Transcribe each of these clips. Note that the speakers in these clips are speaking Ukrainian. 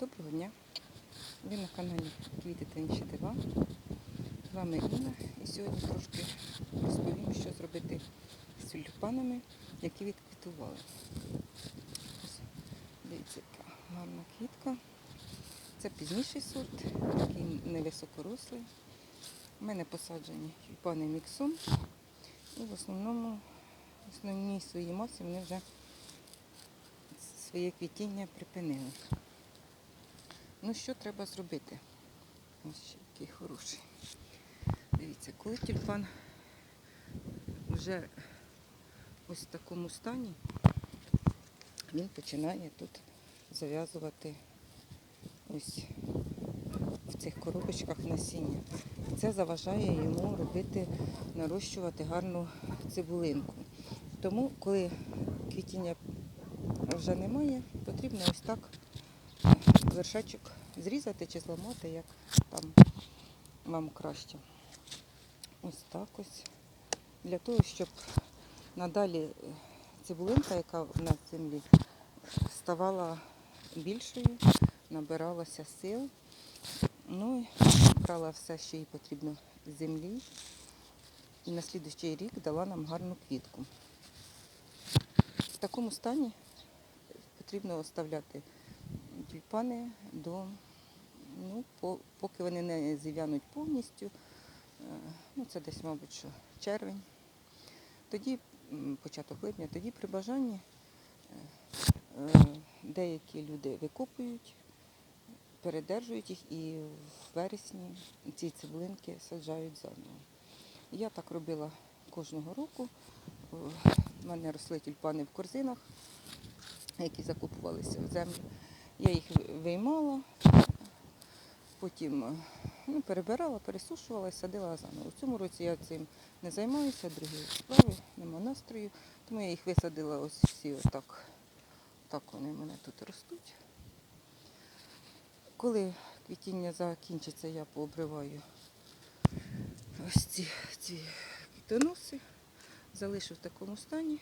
Доброго дня! Ви на каналі Квіти та інші дива. З вами Інна. І сьогодні трошки розповім, що зробити з тюльпанами, які відквітували. Ось, дивіться, яка гарна квітка. Це пізніший сорт, такий невисокорослий. У мене посаджені тюльпани міксом. І в основному, в основній своїй масі вони вже своє квітіння припинили. Ну що треба зробити? Ось ще який хороший. Дивіться, коли тюльпан вже ось в такому стані, він починає тут зав'язувати ось в цих коробочках насіння. Це заважає йому робити, нарощувати гарну цибулинку. Тому, коли квітіння вже немає, потрібно ось так вершечок зрізати чи зламати, як там вам краще. Ось так ось. Для того, щоб надалі цибулинка, яка в землі, ставала більшою, набиралася сил. Ну і брала все, що їй потрібно з землі. І на слідуючий рік дала нам гарну квітку. В такому стані потрібно оставляти тюльпани до, ну, по- поки вони не зів'януть повністю. Е, Ну, це десь, мабуть, що червень. Тоді, початок липня, тоді при бажанні е, е, деякі люди викопують, передержують їх і в вересні ці цеблинки саджають заново. Я так робила кожного року. У мене росли тюльпани в корзинах, які закупувалися в землю. Я їх виймала, потім е, ну, перебирала, пересушувала і садила заново. У цьому році я цим не займаюся, другі справи, нема настрою. Тому я їх висадила ось всі отак. Так вони в мене тут ростуть. Коли квітіння закінчиться, я пообриваю ось ці, ці квітоноси, залишу в такому стані.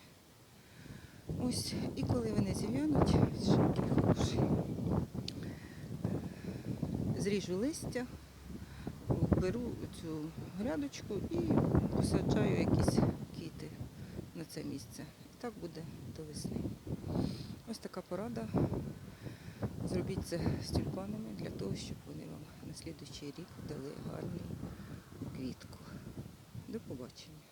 Ось, і коли вони зів'януть, який хороший. Зріжу листя, беру цю грядочку і посаджаю якісь квіти на це місце. І так буде до весни. Ось така порада. Зробіть це з тюльпанами для того, щоб вони вам на слідуючий рік дали гарну квітку. До побачення.